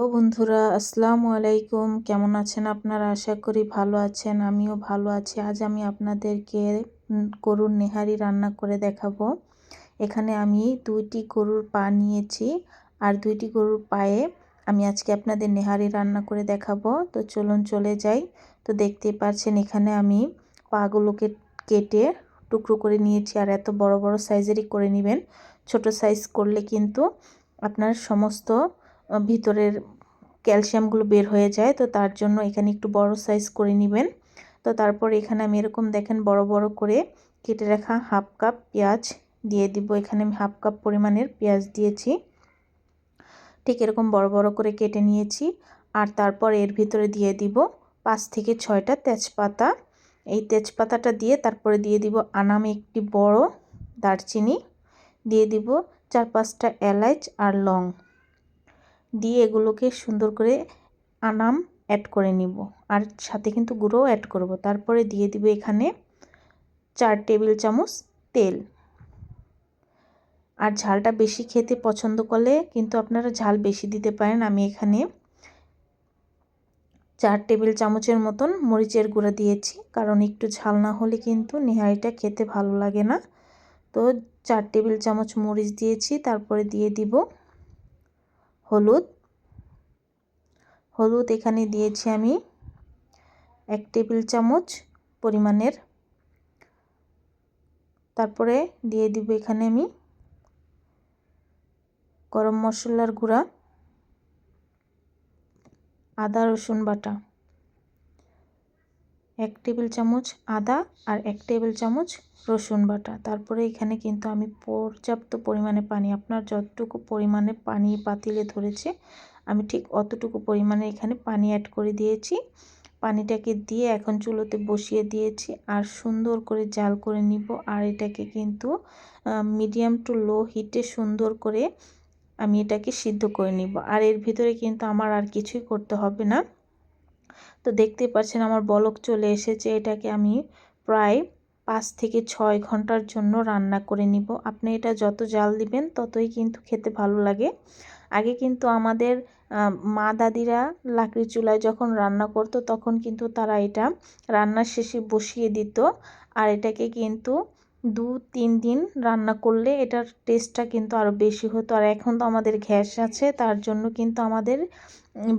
ও বন্ধুরা, আসসালামু আলাইকুম। কেমন আছেন আপনারা? আশা করি ভালো আছেন, আমিও ভালো আছি। আজ আমি আপনাদেরকে গরুর নেহারি রান্না করে দেখাবো। এখানে আমি দুইটি গরুর পা নিয়েছি আর দুইটি গরুর পায়ে আমি আজকে আপনাদের নেহারি রান্না করে দেখাবো। তো চলুন চলে যাই। তো দেখতেই পাচ্ছেন এখানে আমি পাগুলোকে কেটে টুকরো করে নিয়েছি আর এত বড় বড় সাইজেরই করে নেবেন। ছোট সাইজ করলে কিন্তু আপনার সমস্ত ভিতরের ক্যালসিয়ামগুলো বের হয়ে যায়, তো তার জন্য এখানে একটু বড় সাইজ করে নেবেন। তো তারপর এখানে আমি এরকম দেখেন বড় বড় করে কেটে রাখা হাফ কাপ পেঁয়াজ দিয়ে দিব। এখানে আমি হাফ কাপ পরিমাণের পেঁয়াজ দিয়েছি। ঠিক এরকম বড় বড় করে কেটে নিয়েছি। আর তারপর এর ভিতরে দিয়ে দিব পাঁচ থেকে ছয়টা তেজপাতা। এই তেজপাতাটা দিয়ে তারপরে দিয়ে দিব আনাম একটি বড় দারচিনি। দিয়ে দিব চার পাঁচটা এলাচ আর লং। দিয়ে এগুলোকে সুন্দর করে আনাম অ্যাড করে নিব। আর সাথে কিন্তু গুঁড়োও অ্যাড করব। তারপরে দিয়ে দিব এখানে চার টেবিল চামচ তেল। আর ঝালটা বেশি খেতে পছন্দ করলে কিন্তু আপনারা ঝাল বেশি দিতে পারেন। আমি এখানে চার টেবিল চামচের মতন মরিচের গুঁড়া দিয়েছি। কারণ একটু ঝাল না হলে কিন্তু নিহারিটা খেতে ভালো লাগে না। তো চার টেবিল চামচ মরিচ দিয়েছি। তারপরে দিয়ে দিব হলুদ। হলুদ এখানে দিয়েছি আমি এক টেবিল চামচ পরিমাণের। তারপরে দিয়ে দিব এখানে আমি গরম মশলার গুঁড়া, আদা রসুন বাটা। এক টেবিল চামচ আদা আর এক টেবিল চামচ রসুন বাটা। তারপরে এখানে কিন্তু আমি পর্যাপ্ত পরিমাণে পানি, আপনার যতটুকু পরিমাণে পানি পাতিলে ধরেছে, আমি ঠিক অতটুকু পরিমাণে এখানে পানি অ্যাড করে দিয়েছি। পানিটাকে দিয়ে এখন চুলোতে বসিয়ে দিয়েছি আর সুন্দর করে জাল করে নিব আর এটাকে কিন্তু মিডিয়াম টু লো হিটে সুন্দর করে আমি এটাকে সিদ্ধ করে নিব। আর এর ভিতরে কিন্তু আমার আর কিছুই করতে হবে না। তো দেখতে পাচ্ছেন আমার বলক চলে এসেছে, এটাকে আমি প্রায় পাঁচ থেকে ছয় ঘণ্টার জন্য রান্না করে নিব। আপনি এটা যত জাল দিবেন ততই কিন্তু খেতে ভালো লাগে। আগে কিন্তু আমাদের মা দাদিরা লাকড়ি চুলায় যখন রান্না করতো তখন কিন্তু তারা এটা রান্নার শেষে বসিয়ে দিত। আর এটাকে কিন্তু দু তিন দিন রান্না করলে এটার টেস্টটা কিন্তু আরও বেশি হতো। আর এখন তো আমাদের গ্যাস আছে, তার জন্য কিন্তু আমাদের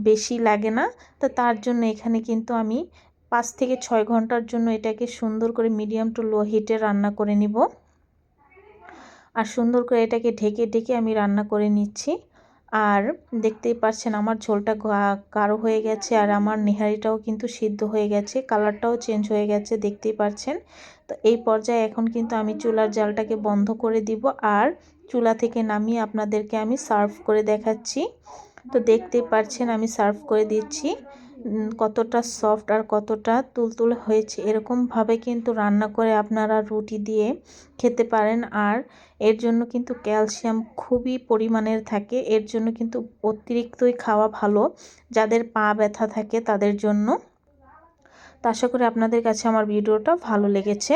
বেশি লাগে না। তো তার জন্য এখানে কিন্তু আমি পাঁচ থেকে ছয় ঘণ্টার জন্য এটাকে সুন্দর করে মিডিয়াম টু লো হিটে রান্না করে নিব। আর সুন্দর করে এটাকে ঢেকে ঢেকে আমি রান্না করে নিচ্ছি। আর দেখতেই পাচ্ছেন আমার ঝোলটা গাঢ় হয়ে গেছে আর আমার নেহারিটাও কিন্তু সিদ্ধ হয়ে গেছে, কালারটাও চেঞ্জ হয়ে গেছে, দেখতেই পাচ্ছেন। তো এই পর্যায়ে এখন কিন্তু আমি চুলার জালটাকে বন্ধ করে দিব আর চুলা থেকে নামিয়ে আপনাদেরকে আমি সার্ভ করে দেখাচ্ছি। তো দেখতেই পাচ্ছেন আমি সার্ভ করে দিচ্ছি। কতটা সফট আর কতটা তুলতুল হয়েছে। এরকমভাবে কিন্তু রান্না করে আপনারা রুটি দিয়ে খেতে পারেন। আর এর জন্য কিন্তু ক্যালসিয়াম খুবই পরিমাণের থাকে। এর জন্য কিন্তু অতিরিক্তই খাওয়া ভালো। যাদের পা ব্যথা থাকে তাদের জন্য। তা আশা করি আপনাদের কাছে আমার ভিডিওটা ভালো লেগেছে।